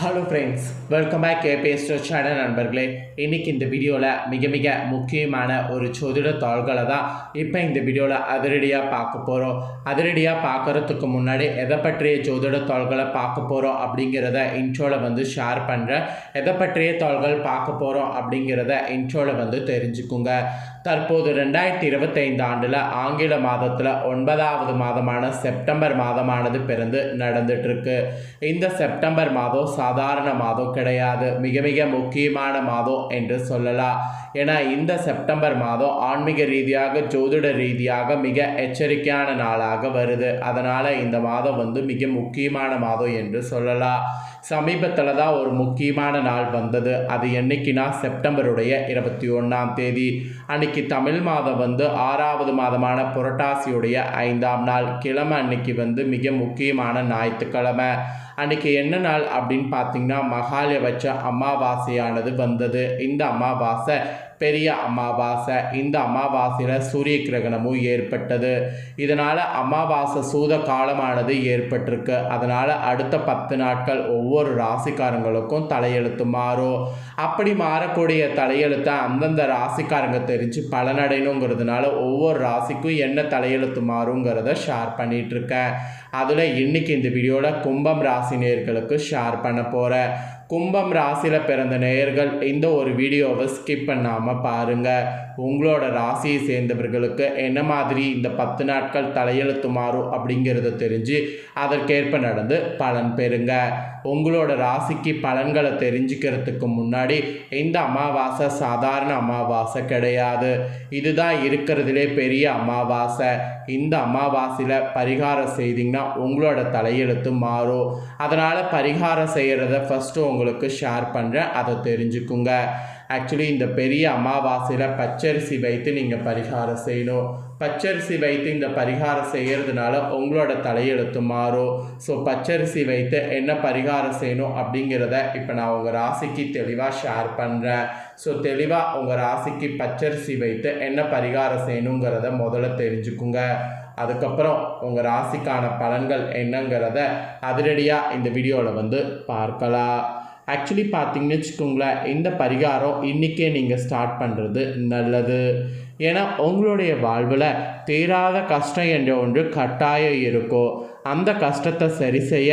Hello friends welcome back KPS channel நண்பர்களே. இன்னைக்கு இந்த வீடியோவில் மிக மிக முக்கியமான ஒரு சோதிட தாள்களை தான் இப்போ இந்த வீடியோவில் அதிரடியாக பார்க்க போகிறோம் அதிரடியாக பார்க்குறதுக்கு முன்னாடி எதை பற்றிய சோதிட தாள்களை பார்க்க போகிறோம் அப்படிங்கிறத இன்ட்ரோவில் வந்து ஷேர் பண்ணுறேன் எதை பற்றிய தாள்கள் பார்க்க போகிறோம் அப்படிங்கிறத இன்ட்ரோவில் வந்து தெரிஞ்சுக்குங்க. தற்போது ரெண்டாயிரத்தி இருபத்தைந்து ஆண்டில் ஆங்கில மாதத்தில் ஒன்பதாவது மாதமான செப்டம்பர் மாதமானது பிறந்து நடந்துட்டுருக்கு இந்த செப்டம்பர் மாதம் சாதாரண மாதம் கிடையாது. மிக மிக முக்கியமான மாதம் என்று சொல்லலாம். ஏன்னா இந்த செப்டம்பர் மாதம் ஆன்மீக ரீதியாக ஜோதிட ரீதியாக மிக எச்சரிக்கையான நாளாக வருது. அதனால் இந்த மாதம் வந்து மிக முக்கியமான மாதம் என்று சொல்லலாம். சமீபத்தில் தான் ஒரு முக்கியமான நாள் வந்தது. அது என்னைக்குன்னா செப்டம்பருடைய இருபத்தி ஒன்றாம் தேதி. அன்னைக்கு தமிழ் மாதம் வந்து ஆறாவது மாதமான புரட்டாசியுடைய ஐந்தாம் நாள். கிழமை அன்னைக்கு வந்து மிக முக்கியமான ஞாயிற்றுக்கிழமை. அன்றைக்கி என்ன நாள் அப்படின்னு பார்த்தீங்கன்னா மகாலயபட்ச அமாவாசையானது வந்தது. இந்த அமாவாசை பெரிய அமாவாசை இந்த அமாவாசையில் சூரிய கிரகணமும் ஏற்பட்டது. இதனால் அமாவாசை சூத காலமானது ஏற்பட்டிருக்கு. அதனால் அடுத்த பத்து நாட்கள் ஒவ்வொரு ராசிக்காரங்களுக்கும் தலையெழுத்து மாறும். அப்படி மாறக்கூடிய தலையெழுத்தை அந்தந்த ராசிக்காரங்க தெரிஞ்சு பலனடையணுங்கிறதுனால ஒவ்வொரு ராசிக்கும் என்ன தலையெழுத்து மாறுங்கிறத ஷேர் பண்ணிகிட்ருக்கேன் அதில் இன்றைக்கி இந்த வீடியோவில் கும்பம் ராசி நேர்களுக்கு ஷேர் பண்ண போகிறேன் கும்பம் ராசியில் பிறந்த நேயர்கள் இந்த ஒரு வீடியோவை ஸ்கிப் பண்ணாமல் பாருங்கள் உங்களோட ராசியை சேர்ந்தவர்களுக்கு என்ன மாதிரி இந்த பத்து நாட்கள் தலையெழுத்து மாறும் அப்படிங்கிறத தெரிஞ்சு அதற்கேற்ப நடந்து பலன் பெறுங்க. உங்களோட ராசிக்கு பலன்களை தெரிஞ்சுக்கிறதுக்கு முன்னாடி இந்த அமாவாசை சாதாரண அமாவாசை கிடையாது. இதுதான் இருக்கிறதுலே பெரிய அமாவாசை. இந்த அமாவாசையில் பரிகாரம் செய்தீங்கன்னா உங்களோட தலையெழுத்து மாறும். அதனால் பரிகாரம் செய்கிறத ஃபஸ்ட்டு உங்களுக்கு ஷேர் பண்ணுறேன் அதை தெரிஞ்சுக்குங்க. ஆக்சுவலி இந்த பெரிய அமாவாசையில் பச்சரிசி வைத்து நீங்கள் பரிகாரம் செய்யணும். பச்சரிசி வைத்து இந்த பரிகாரம் செய்கிறதுனால உங்களோட தலையெழுத்து மாறும். ஸோ பச்சரிசி வைத்து என்ன பரிகாரம் செய்யணும் அப்படிங்கிறத இப்போ நான் உங்கள் ராசிக்கு தெளிவாக ஷேர் பண்ணுறேன் ஸோ தெளிவாக உங்கள் ராசிக்கு பச்சரிசி வைத்து என்ன பரிகாரம் செய்யணுங்கிறத முதல்ல தெரிஞ்சுக்குங்க. அதுக்கப்புறம் உங்கள் ராசிக்கான பலன்கள் என்னங்கிறத அதிரடியாக இந்த வீடியோவில் வந்து பார்க்கலாம். ஆக்சுவலி பார்த்தீங்கன்னு வச்சுக்கோங்களேன் இந்த பரிகாரம் இன்றைக்கே நீங்கள் ஸ்டார்ட் பண்ணுறது நல்லது. ஏன்னா உங்களுடைய வாழ்வில் தீராத கஷ்டம் என்ற ஒன்று கட்டாயம் இருக்கும். அந்த கஷ்டத்தை சரி செய்ய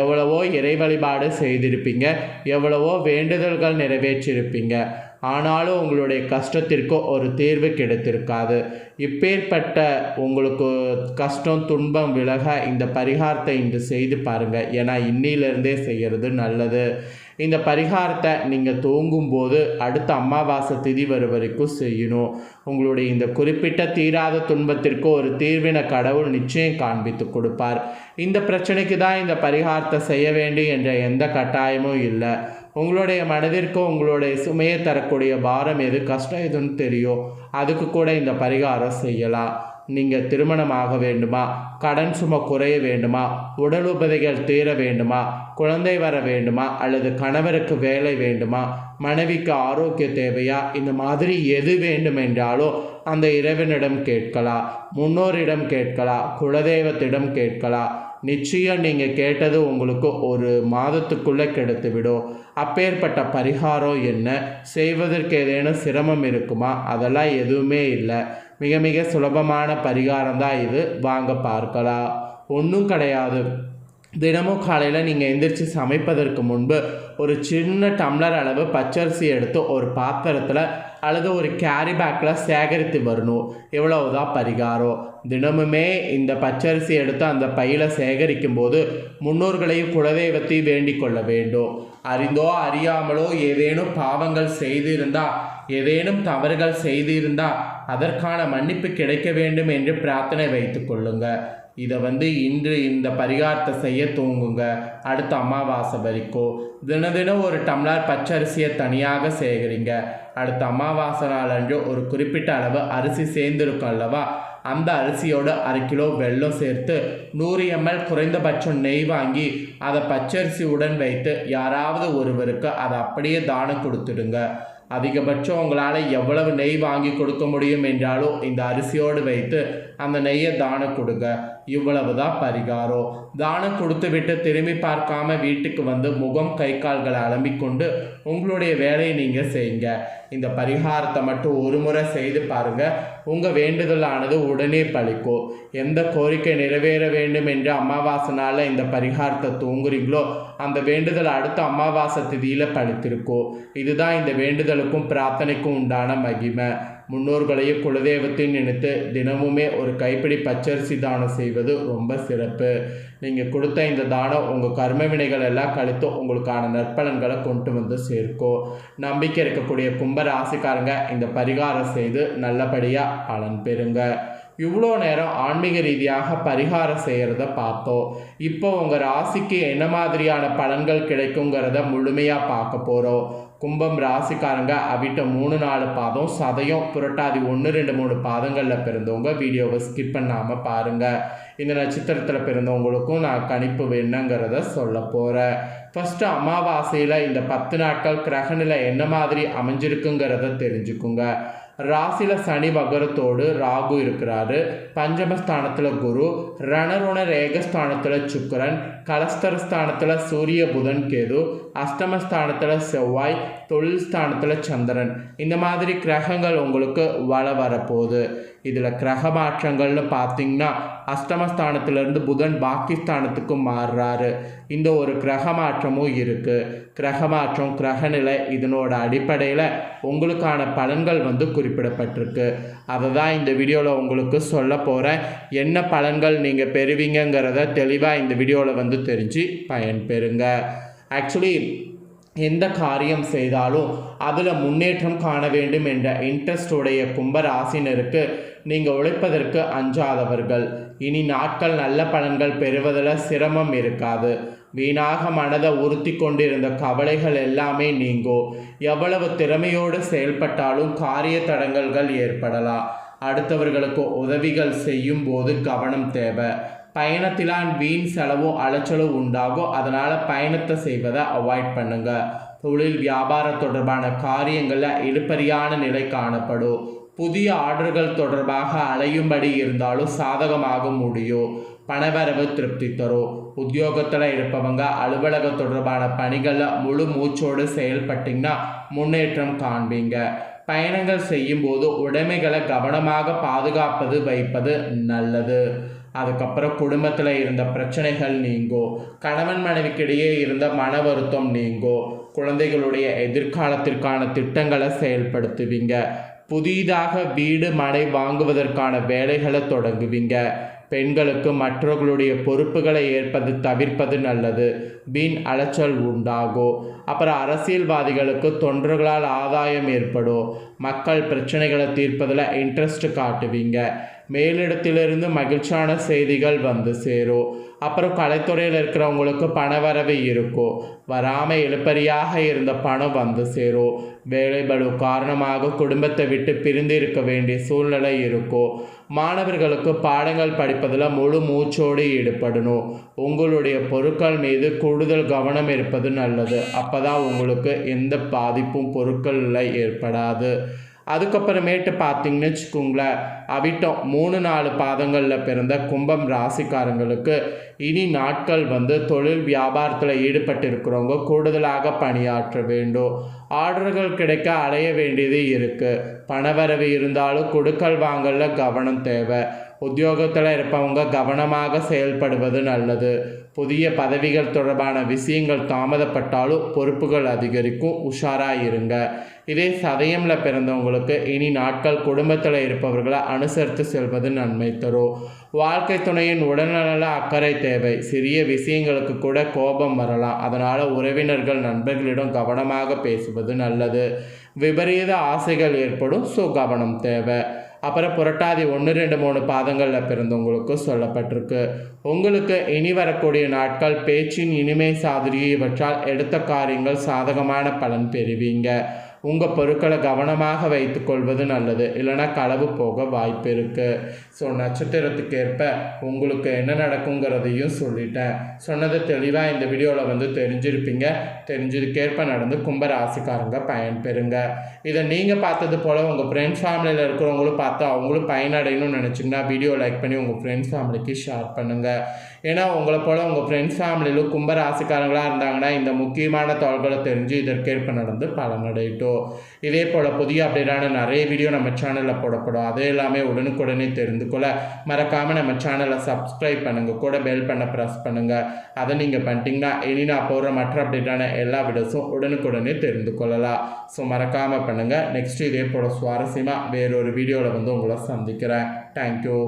எவ்வளவோ இறை வழிபாடு செய்திருப்பீங்க எவ்வளவோ வேண்டுதல்கள் நிறைவேற்றியிருப்பீங்க ஆனாலும் உங்களுடைய கஷ்டத்திற்கு ஒரு தீர்வு கிடைத்திருக்காது. இப்பேற்பட்ட உங்களுக்கு கஷ்டம் துன்பம் விலக இந்த பரிகாரத்தை இன்று செய்து பாருங்கள் ஏன்னா இன்னிலிருந்தே செய்கிறது நல்லது. இந்த பரிகாரத்தை நீங்கள் தூங்கும்போது அடுத்த அமாவாசை திதி வரும் வரைக்கும் செய்யணும். உங்களுடைய இந்த குறிப்பிட்ட தீராத துன்பத்திற்கு ஒரு தீர்வின கடவுள் நிச்சயம் காண்பித்து கொடுப்பார். இந்த பிரச்சனைக்கு தான் இந்த பரிகாரத்தை செய்ய வேண்டும் என்ற எந்த கட்டாயமும் இல்லை. உங்களுடைய மனதிற்கு உங்களுடைய சுமையை தரக்கூடிய பாரம் எது கஷ்டம் எதுன்னு தெரியும். அதுக்கு கூட இந்த பரிகாரம் செய்யலாம். நீங்கள் திருமணமாக வேண்டுமா? கடன் சும குறைய வேண்டுமா? உடல் உபதைகள் தீர வேண்டுமா? குழந்தை வர வேண்டுமா? அல்லது கணவருக்கு வேலை வேண்டுமா? மனைவிக்கு ஆரோக்கிய தேவையா? இந்த மாதிரி எது வேண்டும் என்றாலும் அந்த இறைவனிடம் கேட்கலாம் முன்னோரிடம் கேட்கலாம் குலதெய்வத்திடம் கேட்கலாம் நிச்சயம் நீங்கள் கேட்டது உங்களுக்கு ஒரு மாதத்துக்குள்ளே கிடைத்துவிடும். அப்பேற்பட்ட பரிகாரம் என்ன? செய்வதற்கு ஏதேனும் சிரமம் இருக்குமா? அதெல்லாம் எதுவுமே இல்லை. மிக மிக சுலபமான பரிகாரம் தான் இது. வாங்க பார்க்கலாம். ஒன்றும் கிடையாது. தினமும் காலையில் நீங்கள் எந்திரிச்சு சமைப்பதற்கு முன்பு ஒரு சின்ன டம்ளர் அளவு பச்சரிசி எடுத்து ஒரு பாத்திரத்தில் அல்லது ஒரு கேரி பேக்கில் சேகரித்து வரணும். இவ்வளவுதான் பரிகாரம் தினமுமே இந்த பச்சரிசி எடுத்து அந்த பையில் சேகரிக்கும் போது முன்னோர்களையும் குலதெய்வத்தையும் வேண்டிக் கொள்ள வேண்டும். அறிந்தோ அறியாமலோ ஏதேனும் பாவங்கள் செய்திருந்தால் ஏதேனும் தவறுகள் செய்திருந்தால் அதற்கான மன்னிப்பு கிடைக்க வேண்டும் என்று பிரார்த்தனை வைத்து கொள்ளுங்கள் இதை வந்து இன்று இந்த பரிகாரத்தை செய்ய தூங்குங்க. அடுத்த அமாவாசை வரைக்கும் தின தினம் ஒரு டம்ளர் பச்சரிசியை தனியாக சேகரிங்க. அடுத்த அமாவாசை நாள் அன்று ஒரு குறிப்பிட்ட அளவு அரிசி சேர்ந்துருக்கும் அல்லவா? அந்த அரிசியோட அரை கிலோ வெல்லம் சேர்த்து நூறு எம்எல் குறைந்தபட்சம் நெய் வாங்கி அதை பச்சரிசியுடன் வைத்து யாராவது ஒருவருக்கு அதை அப்படியே தானம் கொடுத்துடுங்க. அதிகபட்சம் உங்களால் எவ்வளவு நெய் வாங்கி கொடுக்க முடியும் என்றாலும் இந்த அரிசியோடு வைத்து அந்த நெய்யை தானம் கொடுங்க. இவ்வளவு தான் பரிகாரம். தானம் கொடுத்து விட்டு திரும்பி பார்க்காம வீட்டுக்கு வந்து முகம் கை கால்களை அலம்பிக்கொண்டு உங்களுடைய வேலையை நீங்கள் செய்யுங்க. இந்த பரிகாரத்தை மட்டும் ஒரு முறை செய்து பாருங்க. உங்கள் வேண்டுதலானது உடனே பழிக்கும். எந்த கோரிக்கை நிறைவேற வேண்டும் என்று அமாவாசைனால் இந்த பரிகாரத்தை தூங்குறீங்களோ அந்த வேண்டுதல் அடுத்த அமாவாசை திதியில் படித்திருக்கோம் இதுதான் இந்த வேண்டுதலுக்கும் பிரார்த்தனைக்கும் உண்டான மகிமை. முன்னோர்களையும் குலதெய்வத்தையும் நினைத்து தினமுமே ஒரு கைப்பிடி பச்சரிசி தானம் செய்வது ரொம்ப சிறப்பு. நீங்கள் கொடுத்த இந்த தானம் உங்கள் கர்ம வினைகள் எல்லாம் கழித்து உங்களுக்கான நற்பலன்களை கொண்டு வந்து சேர்க்கும் நம்பிக்கை இருக்கக்கூடிய கும்ப ராசிக்காரங்க இந்த பரிகாரம் செய்து நல்லபடியாக பலன் பெறுங்க. இவ்வளோ நேரம் ஆன்மீக ரீதியாக பரிகாரம் செய்கிறத பார்த்தோம். இப்போ உங்கள் ராசிக்கு என்ன மாதிரியான பலன்கள் கிடைக்குங்கிறத முழுமையாக பார்க்க போகிறோம் கும்பம் ராசிக்காரங்க அவிட்ட மூணு நாலு பாதம் சதயம் புரட்டாதி ஒன்று ரெண்டு மூணு பாதங்களில் பிறந்தவங்க. வீடியோவை ஸ்கிப் பண்ணாமல் பாருங்கள் இந்த நட்சத்திரத்தில் பிறந்தவங்களுக்கும் நான் கணிப்பு வேணுங்கிறத சொல்ல போகிறேன் ஃபஸ்ட்டு அமாவாசையில் இந்த பத்து நாட்கள் கிரகநிலை என்ன மாதிரி அமைஞ்சிருக்குங்கிறத தெரிஞ்சுக்குங்க. ராசியில் சனி வகரத்தோடு ராகு இருக்கிறாரு. பஞ்சமஸ்தானத்தில் குரு ரணருண ரேகஸ்தானத்தில் சுக்கரன் கலஸ்தரஸ்தானத்தில் சூரிய புதன் கேது அஷ்டமஸ்தானத்தில் செவ்வாய் தொழில் ஸ்தானத்தில் சந்திரன். இந்த மாதிரி கிரகங்கள் உங்களுக்கு வள வரப்போகுது. இதில் கிரக மாற்றங்கள்னு பார்த்தீங்கன்னா அஷ்டமஸ்தானத்திலிருந்து புதன் பாகிஸ்தானத்துக்கு மாறுறாரு. இந்த ஒரு கிரக மாற்றமும் இருக்குது கிரக மாற்றம் கிரகநிலை இதனோட அடிப்படையில் உங்களுக்கான பலன்கள் வந்து குறிப்பிடப்பட்டிருக்கு. அதை தான் இந்த வீடியோவில் உங்களுக்கு சொல்ல போகிறேன் என்ன பலன்கள் நீங்கள் பெறுவீங்கங்கிறத தெளிவாக இந்த வீடியோவில் வந்து தெரிஞ்சு பயன்பெறுங்க. ஆக்சுவலி எந்த காரியம் செய்தாலும் அதில் முன்னேற்றம் காண வேண்டும் என்ற இன்ட்ரெஸ்டுடைய கும்பராசினருக்கு நீங்கள் உழைப்பதற்கு அஞ்சாதவர்கள். இனி நாட்கள் நல்ல பலன்கள் பெறுவதில் சிரமம் இருக்காது. வீணாக மனதை உறுத்தி கொண்டிருந்த கவலைகள் எல்லாமே நீங்கும் எவ்வளவு திறமையோடு செயல்பட்டாலும் காரிய தடங்கல்கள் ஏற்படலாம் அடுத்தவர்களுக்கு உதவிகள் செய்யும் போது கவனம் தேவை. பயணத்திலான் வீண் செலவும் அலைச்சலும் உண்டாகும் அதனால் பயணத்தை செய்வதை அவாய்ட் பண்ணுங்கள் தொழில் வியாபாரம் தொடர்பான காரியங்களில் இழுப்பறியான நிலை காணப்படும் புதிய ஆர்டர்கள் தொடர்பாக அலையும்படி இருந்தாலும் சாதகமாக முடியும் பணவரவு திருப்தி தரும் உத்தியோகத்தில் இருப்பவங்க அலுவலக தொடர்பான பணிகளில் முழு மூச்சோடு செயல்பட்டிங்கன்னா முன்னேற்றம் காண்பீங்க. பயணங்கள் செய்யும்போது உடைமைகளை கவனமாக பாதுகாப்பது வைப்பது நல்லது. அதுக்கப்புறம் குடும்பத்தில் இருந்த பிரச்சனைகள் நீங்கோ கணவன் மனைவிக்கிடையே இருந்த மன வருத்தம் நீங்கோ குழந்தைகளுடைய எதிர்காலத்திற்கான திட்டங்களை செயல்படுத்துவீங்க. புதிதாக வீடு மனை வாங்குவதற்கான வேலைகளை தொடங்குவீங்க. பெண்களுக்கு மற்றவர்களுடைய பொறுப்புகளை ஏற்பது தவிர்ப்பது நல்லது. வீண் அலைச்சல் உண்டாகும் அப்புறம் அரசியல்வாதிகளுக்கு தொண்டர்களால் ஆதாயம் ஏற்படும். மக்கள் பிரச்சனைகளை தீர்ப்பதில் இன்ட்ரெஸ்ட் காட்டுவீங்க. மேலிடத்திலிருந்து மகிழ்ச்சியான செய்திகள் வந்து சேரும் அப்புறம் கலைத்துறையில் இருக்கிறவங்களுக்கு பணவரவு இருக்கும் வராமல் இழுப்பறியாக இருந்த பணம் வந்து சேரும் வேலைபடு காரணமாக குடும்பத்தை விட்டு பிரிந்து இருக்க வேண்டிய சூழ்நிலை இருக்கும் மாணவர்களுக்கு பாடங்கள் படிப்பதில் முழு மூச்சோடு ஈடுபடணும். உங்களுடைய பொருட்கள் மீது கூடுதல் கவனம் இருப்பது நல்லது. அப்போ தான் உங்களுக்கு எந்த பாதிப்பும் பொருட்களில் ஏற்படாது. அதுக்கப்புறமேட்டு பார்த்தீங்கன்னு வச்சுக்கோங்களேன் அவிட்டம் மூணு நாலு பாதங்களில் பிறந்த கும்பம் ராசிக்காரங்களுக்கு இனி நாட்கள் வந்து தொழில் வியாபாரத்தில் ஈடுபட்டு இருக்கிறவங்க கூடுதலாக பணியாற்ற வேண்டும். ஆர்டர்கள் கிடைக்க அலைய வேண்டியது இருக்குது பணவரவு இருந்தாலும் கொடுக்கல் வாங்கலில் கவனம் தேவை. உத்தியோகத்தில் இருப்பவங்க கவனமாக செயல்படுவது நல்லது. புதிய பதவிகள் தொடர்பான விஷயங்கள் தாமதப்பட்டாலும் பொறுப்புகள் அதிகரிக்கும். உஷாராக இருங்க இதே சதயமில் பிறந்தவங்களுக்கு இனி நாட்கள் குடும்பத்தில் இருப்பவர்களை அனுசரித்து செல்வது நன்மை தரும். வாழ்க்கை துணையின் உடல்நல அக்கறை தேவை. சிறிய விஷயங்களுக்கு கூட கோபம் வரலாம். அதனால் உறவினர்கள் நண்பர்களிடம் கவனமாக பேசுவது நல்லது. விபரீத ஆசைகள் ஏற்படும். ஸோ கவனம் தேவை. அப்புறம் புரட்டாதி ஒன்று ரெண்டு மூணு பாதங்களில் பிறந்தவங்களுக்கு சொல்லப்பட்டிருக்கு. உங்களுக்கு இனி வரக்கூடிய நாட்கள் பேச்சின் இனிமை சாதிரியை இவற்றால் எடுத்த காரியங்கள் சாதகமான பலன் பெறுவீங்க. உங்கள் பொருட்களை கவனமாக வைத்துக்கொள்வது நல்லது. இல்லைன்னா களவு போக வாய்ப்பு இருக்குது ஸோ நட்சத்திரத்துக்கு ஏற்ப உங்களுக்கு என்ன நடக்குங்கிறதையும் சொல்லிட்டேன். சொன்னது தெளிவாக இந்த வீடியோவில் வந்து தெரிஞ்சிருப்பீங்க. தெரிஞ்சதுக்கேற்ப நடந்து கும்பராசிக்காரங்க பயன் பயன்பெறுங்க. இதை நீங்கள் பார்த்தது போல் உங்கள் ஃப்ரெண்ட்ஸ் ஃபேமிலியில் இருக்கிறவங்களும் பார்த்து அவங்களும் பயனடையணும்னு நினச்சிங்கன்னா வீடியோ லைக் பண்ணி உங்கள் ஃப்ரெண்ட்ஸ் ஃபேமிலிக்கு ஷேர் பண்ணுங்கள் ஏன்னா உங்களை போல் உங்கள் ஃப்ரெண்ட்ஸ் ஃபேமிலியிலும் கும்ப ராசிக்காரங்களாக இருந்தாங்கன்னா இந்த முக்கியமான தகவல்களை தெரிஞ்சு இதற்கேற்ப நடந்து பலனடையட்டும் இதே போல் புதிய அப்டேட்டான நிறைய வீடியோ நம்ம சேனலில் போடப்படும். அதே எல்லாமே உடனுக்குடனே தெரிந்து கொள்ள மறக்காமல் நம்ம சேனலை சப்ஸ்கிரைப் பண்ணுங்கள் கூட பெல் பண்ண ப்ரெஸ் பண்ணுங்கள் அதை நீங்கள் பண்ணிட்டீங்கன்னா இனி நான் போடுற மற்ற அப்டேட்டான எல்லா வீடியோஸும் உடனுக்குடனே தெரிந்து கொள்ளலாம். ஸோ மறக்காமல் பண்ணுங்கள் நெக்ஸ்ட் இதே போல் சுவாரஸ்யமாக வேறொரு வீடியோவில் வந்து உங்களை சந்திக்கிறேன். தேங்க்யூ